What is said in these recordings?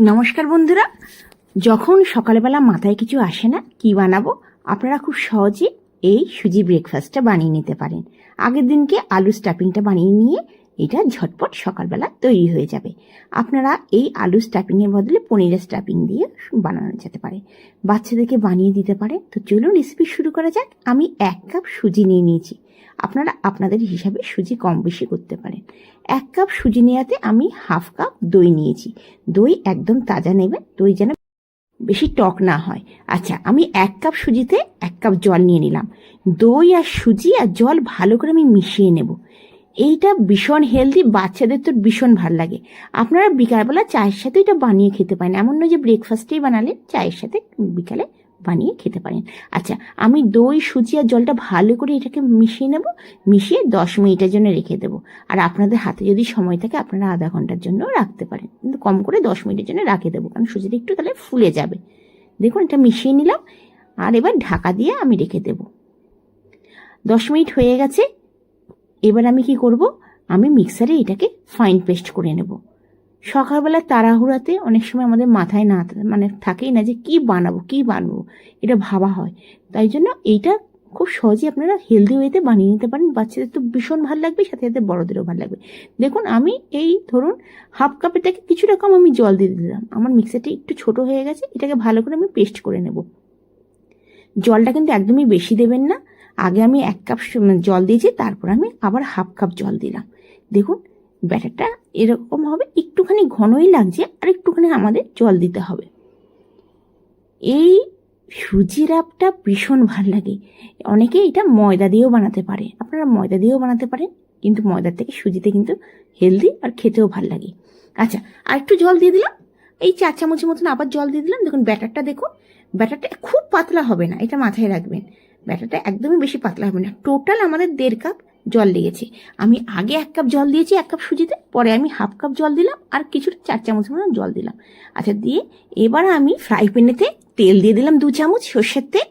নমস্কার বন্ধুরা। যখন সকালবেলা মাথায় কিছু আসে না, কি বানাবো? আপনারা খুব সহজে এই সুজি ব্রেকফাস্টটা বানিয়ে নিতে পারেন। আগের দিনকে আলু স্টাফিংটা বানিয়ে নিয়ে এটা ঝটপট সকালবেলা তৈরি হয়ে যাবে। আপনারা এই আলু স্টাফিংয়ের বদলে পনিরের স্টাফিং দিয়ে বানানো যেতে পারে। বাচ্চাদেরকে বানিয়ে দিতে পারে। তো চলুন রেসিপি শুরু করা যাক। আমি এক কাপ সুজি নিয়ে নিয়েছি। আপনারা আপনাদের হিসাবে সুজি কম বেশি করতে পারেন। এক কাপ সুজি নেওয়াতে আমি হাফ কাপ দই নিয়েছি। দই একদম তাজা নেবেন দই যেন বেশি টক না হয়। আচ্ছা আমি এক কাপ সুজিতে এক কাপ জল নিয়ে নিলাম। দই আর সুজি আর জল ভালো করে আমি মিশিয়ে নেব। এইটা ভীষণ হেলদি বাচ্চাদের তো ভীষণ ভালো লাগে। আপনারা বিকালবেলা চায়ের সাথে এটা বানিয়ে খেতে পারেন। এমন নয় যে ব্রেকফাস্টেই বানালে চায়ের সাথে বিকালে বানিয়ে খেতে পারেন। আচ্ছা আমি দই, সুজি আর জলটা ভালো করে এটাকে মিশিয়ে নেব, মিশিয়ে দশ মিনিটের জন্য রেখে দেবো। আর আপনাদের হাতে যদি সময় থাকে, আপনারা আধা ঘণ্টার জন্য রাখতে পারেন। কিন্তু কম করে দশ মিনিটের জন্য রাখে দেবো, কারণ সুজিটা একটু তাহলে ফুলে যাবে। দেখুন, এটা মিশিয়ে নিলাম। আর এবার ঢাকা দিয়ে আমি রেখে দেবো। দশ মিনিট হয়ে গেছে। এবার আমি কি করব? আমি মিক্সারে এটাকে ফাইন পেস্ট করে নেব। সকালবেলা তাড়াহুড়াতে অনেক সময় আমাদের মাথায় না মানে থাকেই না যে কি বানাবো কি বানাবো, এটা ভাবা হয়। তাই জন্য এইটা খুব সহজেই আপনারা হেলদি ওয়েতে বানিয়ে নিতে পারেন। বাচ্চাদের তো ভীষণ ভালো লাগবে, সাথে সাথে বড়দেরও ভালো লাগবে। দেখুন, আমি এই ধরুন হাফ কাপের থেকে কিছুটা কম আমি জল দিয়ে দিলাম। আমার মিক্সারটি একটু ছোট হয়ে গেছে, এটাকে ভালো করে আমি পেস্ট করে নেব। জলটা কিন্তু একদমই বেশি দেবেন না। আগে আমি এক কাপ সু- জল দিয়েছি, তারপর আমি আবার হাফ কাপ জল দিলাম। দেখুন ব্যাটারটা এরকম হবে, একটুখানি ঘনই লাগছে আর একটুখানি আমাদের জল দিতে হবে। এই সুজি রাবটা ভীষণ ভালো লাগে। অনেকে এটা ময়দা দিয়েও বানাতে পারে। আপনারা ময়দা দিয়েও বানাতে পারেন, কিন্তু ময়দার থেকে সুজিতে কিন্তু হেলদি আর খেতেও ভালো লাগে। আচ্ছা আর একটু জল দিয়ে দিলাম। এই চার চামচের মতন আবার জল দিয়ে দিলাম। দেখুন, ব্যাটারটা দেখুন, ব্যাটারটা খুব পাতলা হবে না, এটা মাথায় রাখবেন। ব্যাটারটা একদমই বেশি পাতলা হবে না। টোটাল আমাদের দেড় কাপ জল লেগেছে আমি আগে এক কাপ জল দিয়েছি, এক কাপ সুজিতে পরে আমি হাফ কাপ জল দিলাম আর কিছুটা চার চামচ জল দিলাম। আচ্ছা দিয়ে এবার আমি ফ্রাই প্যানেতে তেল দিয়ে দিলাম দু চামচ সর্ষের তেল।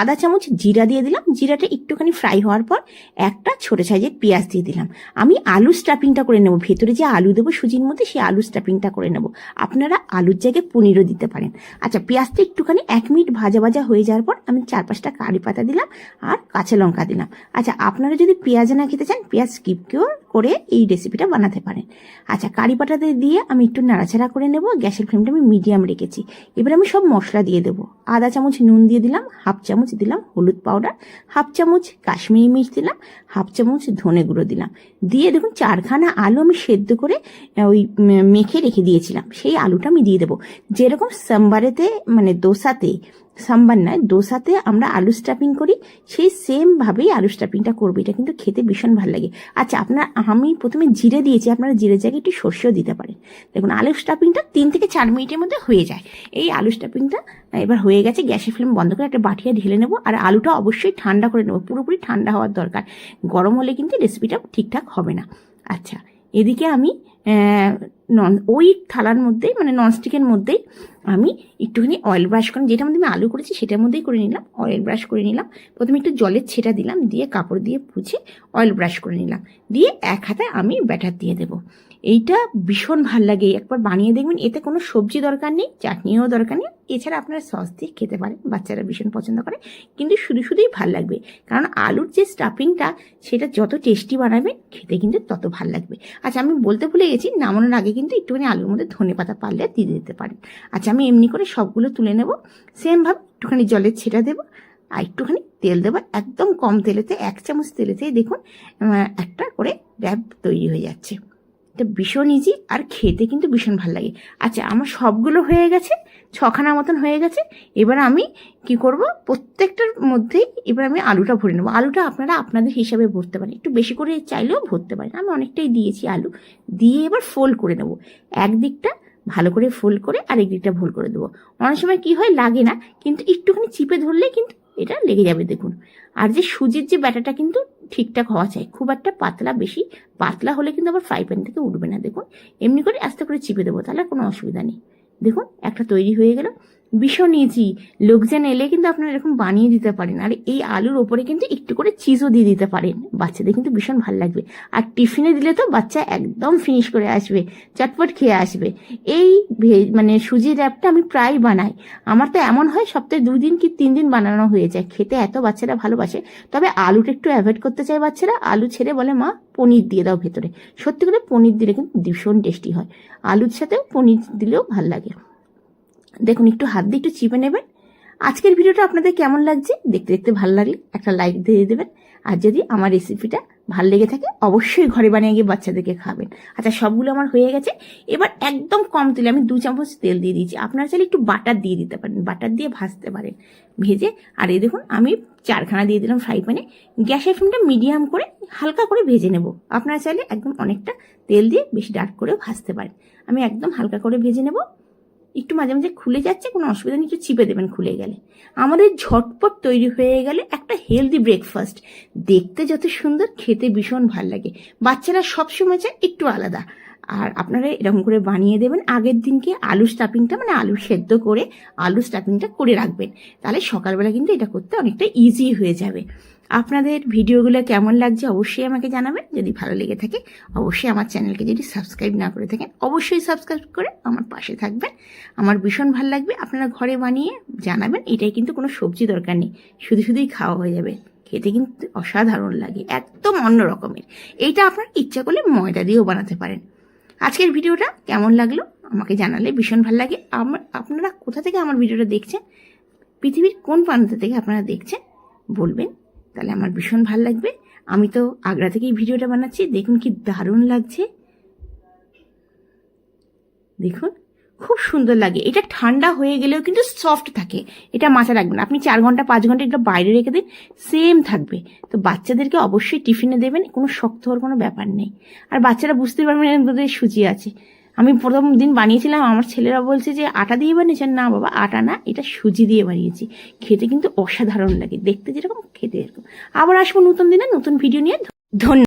আধা চামচ জিরা দিয়ে দিলাম। জিরাটা একটুখানি ফ্রাই হওয়ার পর একটা ছোট সাইজের পেঁয়াজ দিয়ে দিলাম। আমি আলু স্টাফিংটা করে নেব। ভেতরে যে আলু দেবো সুজির মধ্যে সেই আলু স্টাফিংটা করে নেব। আপনারা আলুর জায়গায় পনিরও দিতে পারেন। আচ্ছা পেঁয়াজটা একটুখানি এক মিনিট ভাজা ভাজা হয়ে যাওয়ার পর আমি চার পাঁচটা কারি পাতা দিলাম আর কাঁচা লঙ্কা দিলাম। আচ্ছা আপনারা যদি পেঁয়াজ না খেতে চান, পেঁয়াজ স্কিপ করে এই রেসিপিটা বানাতে পারেন। আচ্ছা কারি পাতাতে দিয়ে আমি একটু নাড়াচাড়া করে নেব। গ্যাসের ফ্লেমটা আমি মিডিয়াম রেখেছি। এবার আমি সব মশলা দিয়ে দেবো। আধা চামচ নুন দিয়ে দিলাম। হাফ চামচ দিলাম, হলুদ পাউডার হাফ চামচ কাশ্মীরি মির্চ দিলাম হাফ চামচ ধনে গুঁড়ো দিলাম। দিয়ে দেখুন চারখানা আলু আমি সেদ্ধ করে ওই মেখে রেখে দিয়েছিলাম। সেই আলুটা আমি দিয়ে দেবো। যেরকম সাম্বারেতে মানে দোসাতে সাম্বার নয় দোসাতে আমরা আলু স্টাফিং করি, সেই সেম ভাবেই আলু স্টাফিংটা করব। এটা কিন্তু খেতে ভীষণ ভালো লাগে। আচ্ছা আপনার, আমি প্রথমে জিরে দিয়েছি, আপনারা জিরে জায়গায় একটু সর্ষেও দিতে পারেন। দেখুন, আলু স্টাফিংটা তিন থেকে চার মিনিটের মধ্যে হয়ে যায়। এই আলু স্টাফিংটা এবার হয়ে গেছে, গ্যাসের ফ্লেম বন্ধ করে একটা বাটিয়া ঢেলে নেব, আর আলুটা অবশ্যই ঠান্ডা করে নেব। পুরোপুরি ঠান্ডা হওয়ার দরকার। গরম হলে কিন্তু রেসিপিটা ঠিকঠাক হবে না। আচ্ছা এদিকে আমি নন ওই থালার মধ্যেই মানে ননস্টিকের মধ্যেই আমি একটুখানি অয়েল ব্রাশ করে। যেটার মধ্যে আমি আলু করেছি, সেটার মধ্যেই করে নিলাম অয়েল ব্রাশ করে নিলাম। প্রথমে একটু জলের ছেটা দিলাম, দিয়ে কাপড় দিয়ে পুছে অয়েল ব্রাশ করে নিলাম। দিয়ে এক হাতে আমি ব্যাটার দিয়ে দেবো। এইটা ভীষণ ভালো লাগে। একবার বানিয়ে দেখবেন, এতে কোনো সবজি দরকার নেই, চাটনিও দরকার নেই। এছাড়া আপনারা সস দিয়ে খেতে পারেন, বাচ্চারা ভীষণ পছন্দ করে। কিন্তু শুধু শুধুই ভালো লাগবে। কারণ আলুর যে স্টাফিংটা সেটা যত টেস্টি বানাবেন, খেতে কিন্তু তত ভালো লাগবে। আচ্ছা আমি বলতে ভুলে গেছি নামানোর আগে কিন্তু একটুখানি আলুর মধ্যে ধনে পাতা পারলে দিয়ে দিতে পারেন আচ্ছা আমি এমনি করে সবগুলো তুলে নেব। সেমভাবে একটুখানি জলের ছেটা দেবো আর একটুখানি তেল দেবো। একদম কম তেলেতে, এক চামচ তেলেতেই দেখুন একটা করে র্যাপ তৈরি হয়ে যাচ্ছে। এটা ভীষণ ইজি আর খেতে কিন্তু ভীষণ ভালো লাগে। আচ্ছা আমার সবগুলো হয়ে গেছে। ছখানা মতন হয়ে গেছে। এবার আমি কি করব? প্রত্যেকটার মধ্যেই এবার আমি আলুটা ভরে নেব। আলুটা আপনারা আপনাদের হিসাবে ভরতে পারেন। একটু বেশি করে চাইলেও ভরতে পারেন। আমি অনেকটাই দিয়েছি আলু। দিয়ে এবার ফোল্ড করে নেব। একদিকটা ভালো করে ফোল্ড করে আরেক দিকটা ভোল করে দেবো। অনেক সময় কি হয়, লাগে না, কিন্তু একটুখানি চিপে ধরলে কিন্তু এটা লেগে যাবে, দেখুন। আর যে সুজির যে ব্যাটাটা কিন্তু ঠিকঠাক হওয়া চাই, খুব একটা পাতলা বেশি, পাতলা হলে কিন্তু আবার ফ্রাই প্যান থেকে উঠবে না, দেখুন। এমনি করে আস্তে করে চিপে দেবো, তাহলে কোনো অসুবিধা নেই। দেখুন একটা তৈরি হয়ে গেল। ভীষণ ইজি লোকজন এলে কিন্তু আপনারা এরকম বানিয়ে দিতে পারেন। আর এই আলুর ওপরে কিন্তু একটু করে চিজও দিয়ে দিতে পারেন। বাচ্চাদের কিন্তু ভীষণ ভালো লাগবে। আর টিফিনে দিলে তো বাচ্চা একদম ফিনিশ করে আসবে। চটপট খেয়ে আসবে। এই মানে সুজি র্যাপটা আমি প্রায় বানাই। আমার তো এমন হয়, সপ্তাহে দুই দিন কি তিন দিন বানানো হয়ে যায়। খেতে এত বাচ্চারা ভালোবাসে। তবে আলুটা একটু অ্যাভয়েড করতে চায় বাচ্চারা, আলু ছেড়ে বলে, মা, পনির দিয়ে দাও ভেতরে। সত্যি করে পনির দিলে কিন্তু ভীষণ টেস্টি হয়। আলুর সাথেও পনির দিলেও ভালো লাগে। দেখুন, একটু হাত দিয়ে একটু চিপে নেবেন। আজকের ভিডিওটা আপনাদের কেমন লাগছে দেখতে দেখতে ভালো লাগলে একটা লাইক দিয়ে দেবেন। আর যদি আমার রেসিপিটা ভালো লেগে থাকে, অবশ্যই ঘরে বানিয়ে গিয়ে বাচ্চাদেরকে খাবেন আচ্ছা সবগুলো আমার হয়ে গেছে। এবার একদম কম তেলে আমি দু চামচ তেল দিয়ে দিয়েছি। আপনারা চাইলে একটু বাটার দিয়ে দিতে পারেন। বাটার দিয়ে ভাজতে পারেন। ভেজে, আর এই দেখুন, আমি চারখানা দিয়ে দিলাম ফ্রাই প্যানে গ্যাসের ফ্লেমটা মিডিয়াম করে হালকা করে ভেজে নেব। আপনারা চাইলে একদম অনেকটা তেল দিয়ে বেশি ডার্ক করে ভাজতে পারেন। আমি একদম হালকা করে ভেজে নেব। একটু মাঝে মাঝে খুলে যাচ্ছে, কোনো অসুবিধা নেই, একটু চিপে দেবেন খুলে গেলে। আমাদের ঝটপট তৈরি হয়ে গেলে একটা হেলদি ব্রেকফাস্ট দেখতে যত সুন্দর, খেতে ভীষণ ভালো লাগে। বাচ্চারা সবসময় চায় একটু আলাদা। আর আপনারা এরকম করে বানিয়ে দেবেন, আগের দিনকে আলু স্টাফিংটা মানে আলু সেদ্ধ করে, আলু স্টাফিংটা করে রাখবেন। তাহলে সকালবেলা কিন্তু এটা করতে অনেকটা ইজি হয়ে যাবে। আপনাদের ভিডিওগুলো কেমন লাগছে অবশ্যই আমাকে জানাবেন। যদি ভালো লেগে থাকে, অবশ্যই আমার চ্যানেলকে যদি সাবস্ক্রাইব না করে থাকেন, অবশ্যই সাবস্ক্রাইব করে আমার পাশে থাকবেন। আমার ভীষণ ভালো লাগবে, আপনারা ঘরে বানিয়ে জানাবেন, এটাই কিন্তু কোনো সবজি দরকার নেই, শুধু শুধুই খাওয়া হয়ে যাবে। খেতে কিন্তু অসাধারণ লাগে, একদম অন্য রকমের। এইটা আপনার ইচ্ছা করলে ময়দা দিয়েও বানাতে পারেন। আজকের ভিডিওটা কেমন লাগল আমাকে জানালে ভীষণ ভালো লাগে। আমার আপনারা কোথা থেকে আমার ভিডিওটা দেখছেন, পৃথিবীর কোন প্রান্ত থেকে আপনারা দেখছেন, বলবেন। তাহলে আমার ভীষণ ভালো লাগবে। আমি তো আগ্রা থেকেই ভিডিওটা বানাচ্ছি। দেখুন কি দারুণ লাগছে। দেখুন, খুব সুন্দর লাগে। এটা ঠান্ডা হয়ে গেলেও কিন্তু সফট থাকে। এটা মাথায় রাখবেন আপনি চার ঘণ্টা, পাঁচ ঘণ্টা এটা বাইরে রেখে দিন সেম থাকবে। তো বাচ্চাদেরকে অবশ্যই টিফিনে দেবেন, কোনো শক্ত হওয়ার কোনো ব্যাপার নেই। আর বাচ্চারা বুঝতে পারবেন সুজি আছে। আমি প্রথম দিন বানিয়েছিলাম, আমার ছেলেরা বলছে যে, আটা দিয়ে বানিয়েছেন? না বাবা, আটা না, এটা সুজি দিয়ে বানিয়েছি। খেতে কিন্তু অসাধারণ লাগে, দেখতে যেরকম, খেতে এরকম। আবার আসব নতুন দিনে, নতুন ভিডিও নিয়ে। ধন্যবাদ।